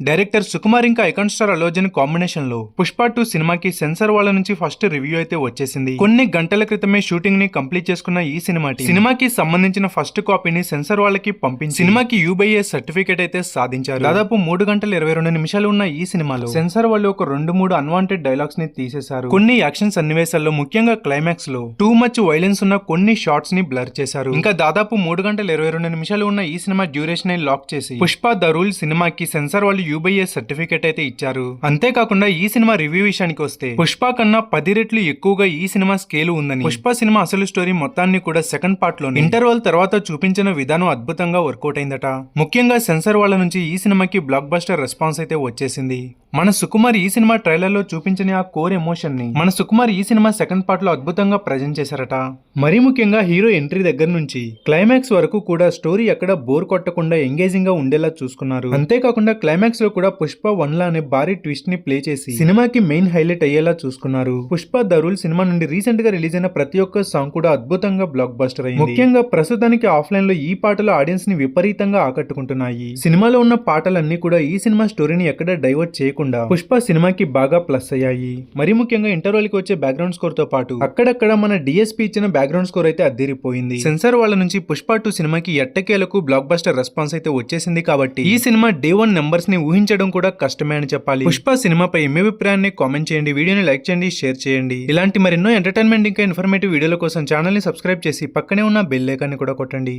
Director Sukumar ఇంకా icon star అలోజన్ కాంబినేషన్లో Pushpa two సినిమాకి సెన్సార్ వాళ్ళ నుంచి ఫస్ట్ రివ్యూ అయితే వచ్చేసింది. కొన్ని గంటల క్రితమే షూటింగ్ని కంప్లీట్ చేసుకున్న ఈ సినిమా సినిమాకి సంబంధించిన ఫస్ట్ కాపీని సెన్సార్ వాళ్ళకి పంపించి సినిమాకి యూబైఏ సర్టిఫికేట్ అయితే సాధించారు. దాదాపు మూడు గంటల ఇరవై రెండు నిమిషాలు ఉన్న ఈ సినిమాలో సెన్సార్ వాళ్ళు ఒక రెండు మూడు అన్వాంటెడ్ డైలాగ్స్ని తీసేశారు. కొన్ని యాక్షన్ సన్నివేశాల్లో ముఖ్యంగా క్లైమాక్స్లో టూ మచ్ వైలెన్స్ ఉన్న కొన్ని షార్ట్స్ని బ్లర్ చేశారు. ఇంకా దాదాపు మూడు గంటల ఇరవై రెండు నిమిషాలు ఉన్న ఈ సినిమా డ్యూరేషన్ని లాక్ చేసి పుష్ప ద రూల్ సినిమాకి సెన్సార్ వాళ్ళు యూబీఏ సర్టిఫికేట్ అయితే ఇచ్చారు. అంతేకాకుండా ఈ సినిమా రివ్యూ విషయానికి వస్తే పుష్ప కన్నా పది రెట్లు ఎక్కువగా ఈ సినిమా స్కేల్ ఉందని. పుష్ప సినిమా అసలు స్టోరీ మొత్తాన్ని కూడా సెకండ్ పార్ట్లో ఇంటర్వల్ తర్వాత చూపించిన విధానం అద్భుతంగా వర్కౌట్ అయిందట. ముఖ్యంగా సెన్సార్ వాళ్ళ నుంచి ఈ సినిమాకి బ్లాక్ బస్టర్ రెస్పాన్స్ అయితే వచ్చేసింది. మన సుకుమార్ ఈ సినిమా ట్రైలర్లో చూపించిన ఆ కోర్ ఎమోషన్ని మన సుకుమార్ ఈ సినిమా సెకండ్ పార్ట్లో అద్భుతంగా ప్రజెంట్ చేశారట. మరీ ముఖ్యంగా హీరో ఎంట్రీ దగ్గర నుంచి క్లైమాక్స్ వరకు కూడా స్టోరీ ఎక్కడ బోర్ కొట్టకుండా ఎంగేజింగ్గా ఉండేలా చూసుకున్నారు. అంతేకాకుండా క్లైమాక్స్లో కూడా పుష్ప వన్ లానే భారీ ట్విస్ట్ని ప్లే చేసి సినిమాకి మెయిన్ హైలైట్ అయ్యేలా చూసుకున్నారు. పుష్ప దరుల్ సినిమా నుండి రీసెంట్గా రిలీజ్ అయిన ప్రతి ఒక్క సాంగ్ కూడా అద్భుతంగా బ్లాక్ బస్టర్ అయింది. ముఖ్యంగా ప్రస్తుతానికి ఆఫ్లైన్లో ఈ పాటలు ఆడియన్స్ని విపరీతంగా ఆకట్టుకుంటున్నాయి. సినిమాలో ఉన్న పాటలన్నీ కూడా ఈ సినిమా స్టోరీని ఎక్కడ డైవర్ట్ చేయకుండా పుష్ప సినిమాకి బాగా ప్లస్ అయ్యాయి. మరి ముఖ్యంగా ఇంటర్వెల్కి వచ్చే బ్యాక్గ్రౌండ్ స్కోర్తో పాటు అక్కడక్కడ మన డిఎస్పీ ఇచ్చిన బ్యాక్గ్రౌండ్ స్కోర్ అయితే అద్దరిపోయింది. సెన్సార్ వాళ్ళ నుంచి పుష్ప టూ సినిమాకి ఎట్టకేలకు బ్లాక్ బస్టర్ రెస్పాన్స్ అయితే వచ్చేసింది కాబట్టి ఈ సినిమా డే వన్ నెంబర్స్ని ఊహించడం కూడా కష్టమే అని చెప్పాలి. పుష్ప సినిమాపై మీ అభిప్రాయాన్ని కామెంట్ చేయండి. వీడియోని లైక్ చేయండి షేర్ చేయండి. ఇలాంటి మరెన్నో ఎంటర్టైన్మెంట్ ఇంకా ఇన్ఫర్మేటివ్ వీడియోల కోసం ఛానల్ని సబ్స్క్రైబ్ చేసి పక్కనే ఉన్న బెల్ ఐకాన్ని కూడా కొట్టండి.